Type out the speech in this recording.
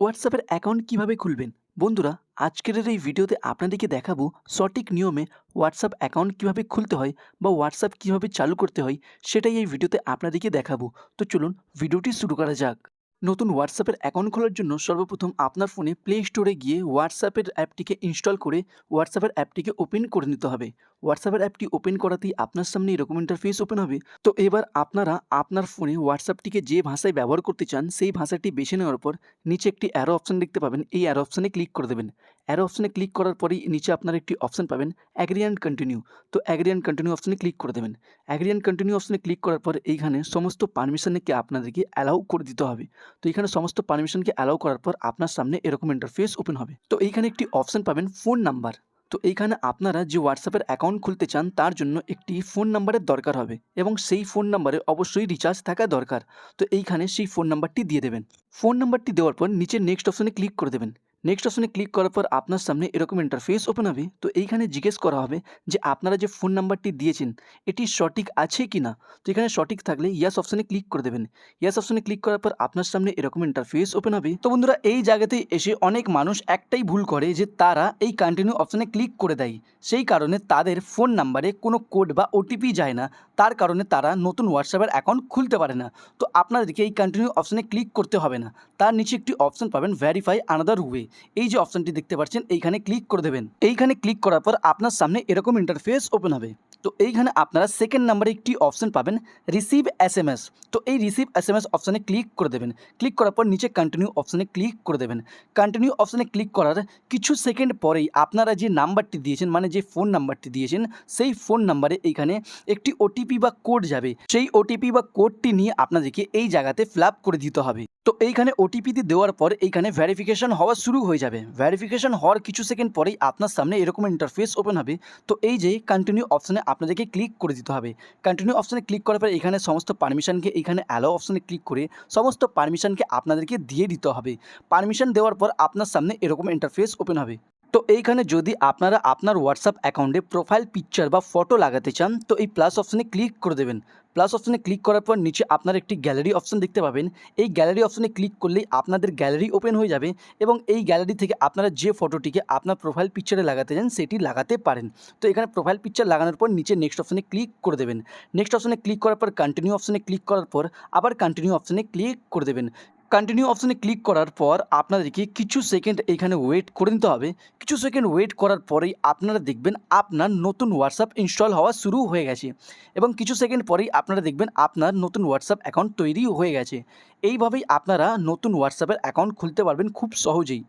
হোয়াটসঅ্যাপের অ্যাকাউন্ট কীভাবে খুলবেন? বন্ধুরা, আজকের এই ভিডিওতে আপনাদেরকে দেখাবো সঠিক নিয়মে হোয়াটসঅ্যাপ অ্যাকাউন্ট কীভাবে খুলতে হয় বা হোয়াটসঅ্যাপ কীভাবে চালু করতে হয়, সেটাই এই ভিডিওতে আপনাদেরকে দেখাবো। তো চলুন, ভিডিওটি শুরু করা যাক। নতুন হোয়াটসঅ্যাপের অ্যাকাউন্ট খোলার জন্য সর্বপ্রথম আপনার ফোনে প্লে স্টোরে গিয়ে হোয়াটসঅ্যাপের অ্যাপটিকে ইনস্টল করে হোয়াটসঅ্যাপের অ্যাপটিকে ওপেন করে নিতে হবে। হোয়াটসঅ্যাপের অ্যাপটি ওপেন করাতেই আপনার সামনে এরকম ইন্টারফেস ওপেন হবে। তো এবার আপনারা আপনার ফোনে হোয়াটসঅ্যাপটিকে যে ভাষায় ব্যবহার করতে চান, সেই ভাষাটি বেছে নেওয়ার পর নিচে একটি অ্যারো অপশান দেখতে পাবেন। এই অ্যারো অপশানে ক্লিক করে দেবেন। অ্যারো অপশানে ক্লিক করার পরেই নিচে আপনার একটি অপশান পাবেন অ্যাগ্রি অ্যান্ড কন্টিনিউ তো অ্যাগ্রি অ্যান্ড কন্টিনিউ অপশানে ক্লিক করে দেবেন। অ্যাগ্রি অ্যান্ড কন্টিনিউ অপশানে ক্লিক করার পর এইখানে সমস্ত পারমিশনকে আপনাদেরকে অ্যালাউ করে দিতে হবে। তো এখানে সমস্ত পারমিশনকে অ্যালাউ করার পর আপনার সামনে এরকম ইন্টারফেস ওপেন হবে। তো এইখানে একটি অপশান পাবেন ফোন নাম্বার তো এইখানে আপনারা যে হোয়াটসঅ্যাপের অ্যাকাউন্ট খুলতে চান, তার জন্য একটি ফোন নাম্বারের দরকার হবে এবং সেই ফোন নাম্বারে অবশ্যই রিচার্জ থাকা দরকার। তো এইখানে সেই ফোন নাম্বারটি দিয়ে দেবেন। ফোন নাম্বারটি দেওয়ার পর নিচে নেক্সট অপশনে ক্লিক করে দেবেন। নেক্সট অপশনে ক্লিক করার পর আপনার সামনে এরকম ইন্টারফেস ওপেন হবে। তো এইখানে জিজ্ঞেস করা হবে যে আপনারা যে ফোন নাম্বারটি দিয়েছেন, এটি সঠিক আছে কি না? তো এখানে সঠিক থাকলে ইয়াস অপশনে ক্লিক করে দেবেন। ইয়াস অপশনে ক্লিক করার পর আপনার সামনে এরকম ইন্টারফেস ওপেন হবে। তো বন্ধুরা, এই জায়গাতেই এসে অনেক মানুষ একটাই ভুল করে যে তারা এই কন্টিনিউ অপশনে ক্লিক করে দেয়। সেই কারণে তাদের ফোন নাম্বারে কোনো কোড বা ওটিপি যায় না। তার কারণে তারা নতুন হোয়াটসঅ্যাপের অ্যাকাউন্ট খুলতে পারে না। তো আপনাদেরকে এই কন্টিনিউ অপশনে ক্লিক করতে হবে না। তার নিচে একটি অপশন পাবেন ভ্যারিফাই আনাদার ওয়ে এই যে অপশনটি দেখতে পাচ্ছেন, এইখানে ক্লিক করে দেবেন। এইখানে ক্লিক করার পর আপনার সামনে এরকম ইন্টারফেস ওপেন হবে। তো এইখানে আপনারা সেকেন্ড নাম্বারে একটি অপশান পাবেন রিসিভ এস এম এস তো এই রিসিভ এস এম এস অপশানে ক্লিক করে দেবেন। ক্লিক করার পর নিচে কন্টিনিউ অপশানে ক্লিক করে দেবেন। কন্টিনিউ অপশানে ক্লিক করার কিছু সেকেন্ড পরেই আপনারা যে নাম্বারটি দিয়েছেন মানে যে ফোন নাম্বারটি দিয়েছেন, সেই ফোন নাম্বারে এইখানে একটি ওটিপি বা কোড যাবে। সেই ওটিপি বা কোডটি নিয়ে আপনাদেরকে এই জায়গাতে ফ্ল্যাপ করে দিতে হবে। তো এইখানে ওটিপিটি দেওয়ার পর এইখানে ভ্যারিফিকেশন হওয়া শুরু হয়ে যাবে। ভ্যারিফিকেশন হওয়ার কিছু সেকেন্ড পরেই আপনার সামনে এরকম ইন্টারফেস ওপেন হবে। তো এই যে কন্টিনিউ অপশানে আপনাদেরকে ক্লিক করে দিতে হবে। কন্টিনিউ অপশানে ক্লিক করার পর এখানে সমস্ত পারমিশনকে এখানে অ্যালো অপশানে ক্লিক করে সমস্ত পারমিশনকে আপনাদেরকে দিয়ে দিতে হবে। পারমিশন দেওয়ার পর আপনার সামনে এরকম ইন্টারফেস ওপেন হবে। তো এইখানে যদি আপনারা আপনার হোয়াটসঅ্যাপ অ্যাকাউন্টে প্রোফাইল পিকচার বা ফটো লাগাতে চান, তো এই প্লাস অপশানে ক্লিক করে দেবেন। প্লাস অপশানে ক্লিক করার পর নিচে আপনার একটি গ্যালারি অপশান দেখতে পাবেন। এই গ্যালারি অপশানে ক্লিক করলেই আপনাদের গ্যালারি ওপেন হয়ে যাবে এবং এই গ্যালারি থেকে আপনারা যে ফটোটিকে আপনার প্রোফাইল পিকচারে লাগাতে চান, সেটি লাগাতে পারেন। তো এখানে প্রোফাইল পিকচার লাগানোর পর নিচে নেক্সট অপশানে ক্লিক করে দেবেন। নেক্সট অপশানে ক্লিক করার পর কন্টিনিউ অপশানে ক্লিক করার পর আবার কন্টিনিউ অপশানে ক্লিক করে দেবেন। কন্টিনিউ অপশানে ক্লিক করার পর আপনাদেরকে কিছু সেকেন্ড এখানে ওয়েট করে নিতে হবে। কিছু সেকেন্ড ওয়েট করার পরেই আপনারা দেখবেন আপনার নতুন হোয়াটসঅ্যাপ ইনস্টল হওয়া শুরু হয়ে গেছে এবং কিছু সেকেন্ড পরেই আপনারা দেখবেন আপনার নতুন হোয়াটসঅ্যাপ অ্যাকাউন্ট তৈরি হয়ে গেছে। এইভাবেই আপনারা নতুন হোয়াটসঅ্যাপের অ্যাকাউন্ট খুলতে পারবেন খুব সহজেই।